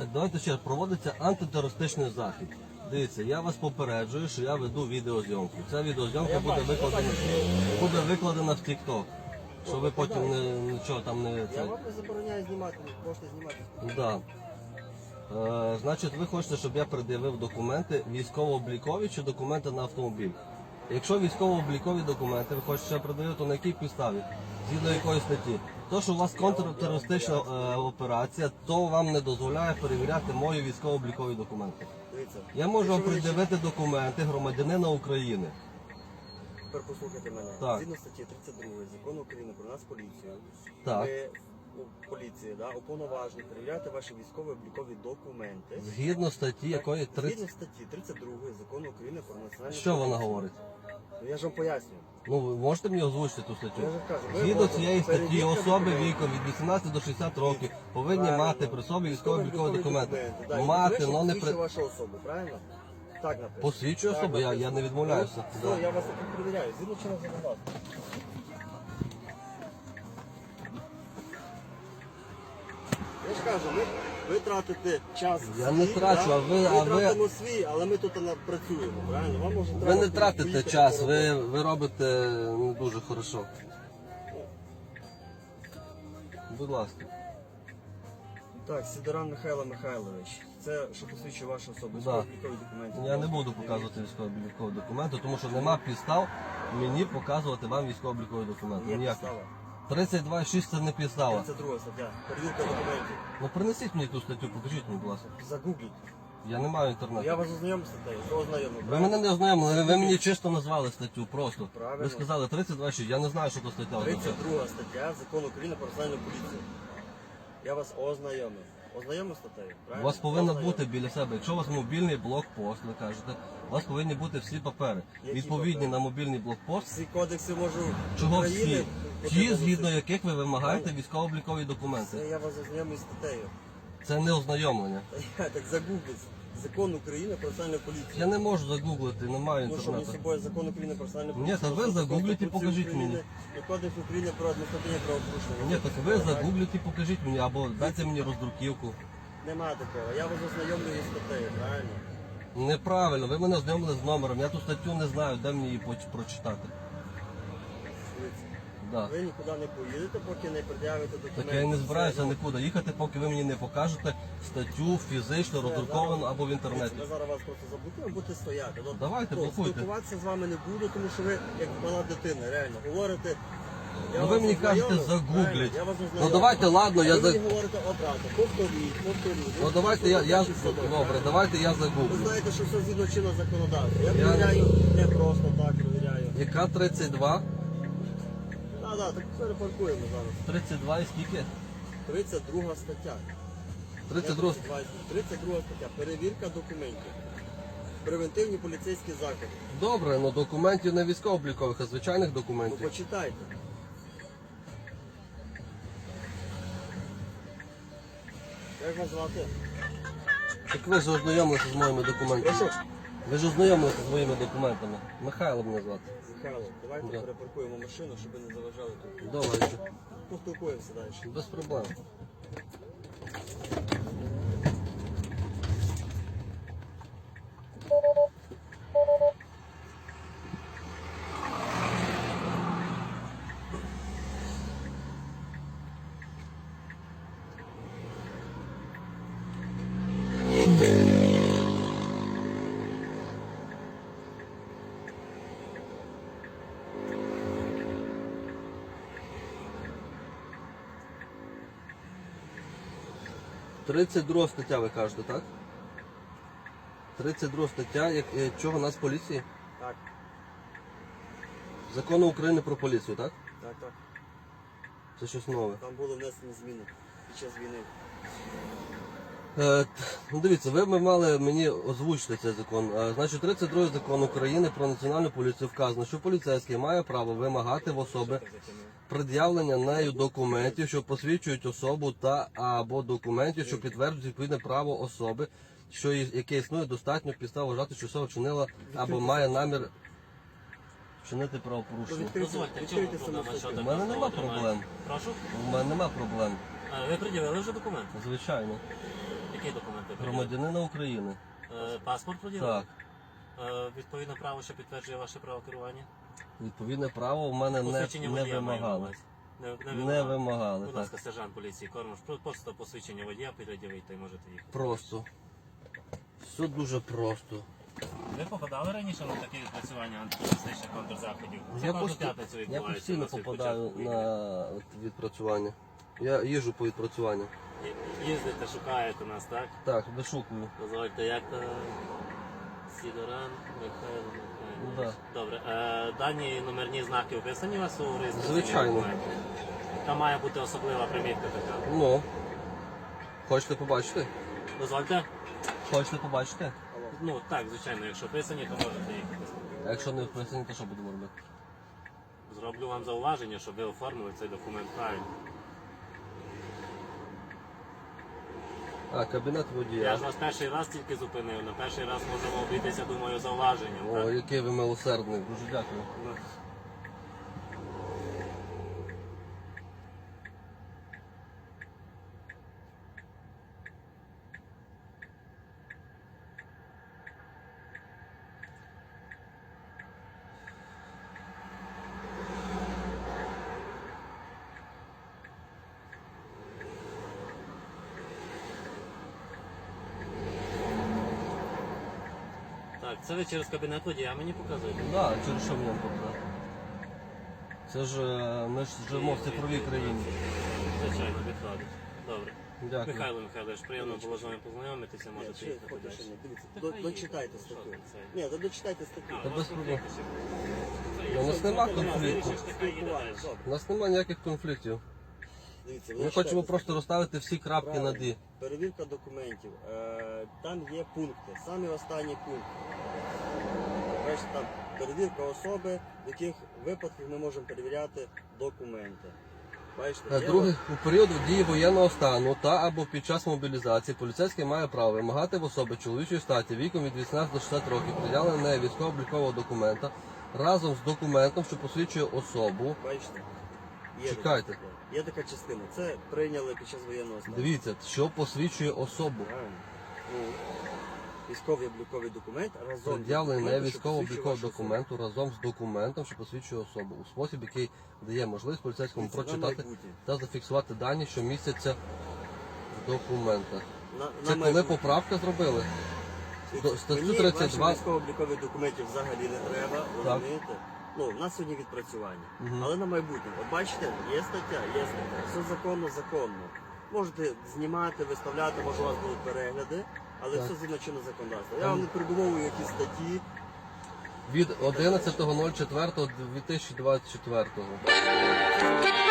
Так, давайте ще раз. Проводиться антитерористичний захід. Дивіться, я вас попереджую, що я веду відеозйомку. Ця відеозйомка буде викладена, буде викладена в TikTok. Що ви потім не, нічого там не Я це. вам не забороняю знімати, можете знімати. Да. Е, значить, ви хочете, щоб я пред'явив документи військово-облікові чи документи на автомобіль? Якщо військово-облікові документи ви хочете пред'явити, то на якій підставі? Згідно якої статті? То, що у вас контртерористична е, операція, то вам не дозволяє перевіряти мої військово-облікові документи. Дивіться. Я можу вам якщо ви пред'явити документи громадянина України. Тепер послухайте мене. Так. Згідно статті 32 закону України про нас поліцію. Так. Ви поліції, да, уповноважені перевіряти ваші військові облікові документи. Згідно статті якої Згідно статті 32 закону України про національну Що вона говорить? Ну, Я ж вам пояснюю. Ну, ви можете мені озвучити ту статтю? Я кажу, Згідно цієї статті перевірка особи документів. віком від 18 до 60 років повинні Правильно. мати при собі військово-облікові документи. да, і Мати, але не посвідчує при... вашу особу, правильно? Так написано. Посвідчує особу, я, я не відмовляюся. Ну, Да. Я вас тут перевіряю. Згідно чинного законодавства. Я ж кажу, ми, ви тратите час. Я не свій, трачу, да? а ви- Ми а ви- тратимо свій, але ми тут на- працюємо, правильно? Вам може Ви треба не тратите поїхати час, ви, ви робите не дуже хорошо. Будь ласка. Так, Сидоран Михайло Михайлович. Це що посвідчує вашу особу, Да. військово-облікові документи. Я не буду показувати військово-облікові документи, тому що нема підстав мені показувати вам військово-облікові документи. Є Ніяких. підстава. 32,6 це не підстава. Це друга стаття. Перевірка документів. Ну принесіть мені ту статтю, покажіть мені, будь ласка. Загугліть. Я не маю інтернету. Я вас ознайомив з статтею, ви ознайомив. Ви мене не ознайомили, ви, ви мені чисто назвали статтю просто. Правильно. Ви сказали 32,6, я не знаю, що то стаття. означає. 32 стаття Закону України про національну поліцію. Я вас ознайомив. Ознайомив статтею, У правильно? вас повинно Ознайомив. бути біля себе, якщо у вас мобільний блокпост, ви кажете, у вас повинні бути всі папери. Які Відповідні папери? на мобільний блокпост, Всі кодекси можу чого України всі? Ті, згідно яких ви вимагаєте військово-облікові Це документи. я вас ознайомив з статтею. Це не ознайомлення. Та я Так загугліть. Закон України про національну поліцію. Я не можу загуглити, не маю Ну що мені з інтернету. собою закон України про національну Ні, поліцію. та ви загугліть і покажіть мені. і Кодекс України про адміністративне правопорушення. Ні, так ви загугліть і покажіть мені, або дайте мені роздруківку. Нема такого. Я вас ознайомлюю з статтею, правильно? Неправильно, ви мене ознайомили з номером. Я ту статтю не знаю, де мені її поч- прочитати. Да. Ви нікуди не поїдете, поки не пред'явите документи. Так я не збираюся нікуди їхати, поки ви мені не покажете статтю фізично роздруковану або в інтернеті. Ми зараз вас просто заблокуємо, будете стояти. Ну, Давайте, ну, блокуйте. Спілкуватися з вами не буду, тому що ви як мала дитина, реально. Говорите. Я Ну, ви мені кажете, загугліть. Ну давайте, ладно, я за. говорите одразу. Повторіть, повторіть. Ну давайте я, я добре, давайте я Ви знаєте, що все згідно чинного законодавства. Я Я- перевіряю не просто так перевіряю. Яка 32? Так, так, так перепаркуємо зараз. 32 і скільки? 32 стаття. 32. 32 стаття. Перевірка документів. Превентивні поліцейські заходи. Добре, ну документів не військово-облікових, а звичайних Ну документів. почитайте. Як вас звати? Так ви ж ознайомилися з моїми документами. Прошу. Ви ж ознайомилися з моїми документами. Михайло мене звати. Михайло, давайте Да. перепаркуємо машину, щоб ви не заважали тут. Давайте. Поспілкуємося далі. Без проблем. Тридцять друга стаття, ви кажете, так? 32 стаття, як, е, чого нас поліції? Так, Закону України про поліцію, так? так, так. Це щось нове. Там були внесені зміни під час війни. Е, т- ну дивіться, ви б мали мені озвучити цей закон. Е, значить, 32 закон України про національну поліцію вказано, що поліцейський має право вимагати в особи пред'явлення нею документів, що посвідчують особу та або документів, що підтверджують відповідне право особи, що і- яке існує достатньо підстав вважати, що особа вчинила або має намір вчинити правопорушення. Дозвольте, в чому проблема щодо У мене нема проблем. Прошу? У мене нема проблем, А, ви пред'явили вже документи? звичайно. Який документ ви пред'явили? Громадянина України. Е, Паспорт пред'явили? Так. Е, Відповідне право, що підтверджує ваше право керування? Відповідне право в мене не, Посвідчення не водія маю на вимагали. увазі. Не, Не вимагали, Будь так. ласка, сержант поліції Кормаш, про- просто посвідчення водія пред'явити і можете їхати. Просто. Все дуже просто. Ви попадали раніше на такі відпрацювання антитерористичних контрзаходів? Це Я, кожну п'ятницю я відбувається постійно нас від попадаю початку війни. на от відпрацювання. Я їжу по відпрацюванню. Ї- Їздите, шукаєте нас, так? Так, вишукую. Дозвольте, як то Сідоран Михайло Ну, Михайлович. Добре. Е, дані номерні знаки вписані у вас у реєстраційній Звичайно. документі? Там має бути особлива примітка така. Ну. Хочете побачити? Дозвольте? Хочете побачити? Ну так, звичайно, якщо вписані, то можете їхати. А якщо не вписані, то що будемо робити? Зроблю вам зауваження, щоб ви оформили цей документ правильно. А, кабінет Я ж вас перший раз тільки зупинив, на перший раз можемо обійтися, думаю, зауваженням. О, так? який ви милосердний. Дуже дякую. Ну, Так, це ви через кабінет водія мені показуєте. Так, да, через що мені показати? Це ж е, ми ж живемо в цифровій країні. Звичайно, відходить. Добре. Дякую. Михайло Михайлович, приємно було з вами познайомитися, Ні, можете ще їхати поки далі. ні. Дивіться, Та до- хай дочитайте їде, статтю. що це? Ні, то дочитайте статтю. Та у без проблем. Ну, у нас нема ще. конфлікту. Вирішиш, хай їде далі. Добре. У нас немає ніяких конфліктів. Дивіться, Ми хочемо просто розставити всі крапки Правильно. «і». Перевірка документів. Е, там є пункти. Самі останні пункти. Бачите, там перевірка особи, в яких випадках ми можемо перевіряти документи. Бачите, Е, є Друге, у період дії воєнного стану та або під час мобілізації поліцейський має право вимагати в особи чоловічої статі віком від 18 до 60 років пред'явлення неї військово-облікового документа разом з документом, що посвідчує особу. Бачите? Є Чекайте. Є така частина. Це прийняли під час воєнного стану. Дивіться, що посвідчує особу. Правильно. Ну, військовий обліковий документ разом. з Пред'явлення документом, що військово-облікового документу разом з документом, що посвідчує особу, у спосіб, який дає можливість поліцейському на прочитати майбутнє. та зафіксувати дані, що містяться в документах. На, Це на коли майбутнє. поправка зробили? Статтю мені 32 військово-облікових документів взагалі не треба, розумієте? Ну, у нас сьогодні відпрацювання. Мгм. Але на майбутнє, от бачите, є стаття, є стаття, все законно, законно. Можете знімати, виставляти, може у вас будуть перегляди, але Так. все згідно чинного законодавства. Я вам не придумовую якісь статті. від 11.04.2024.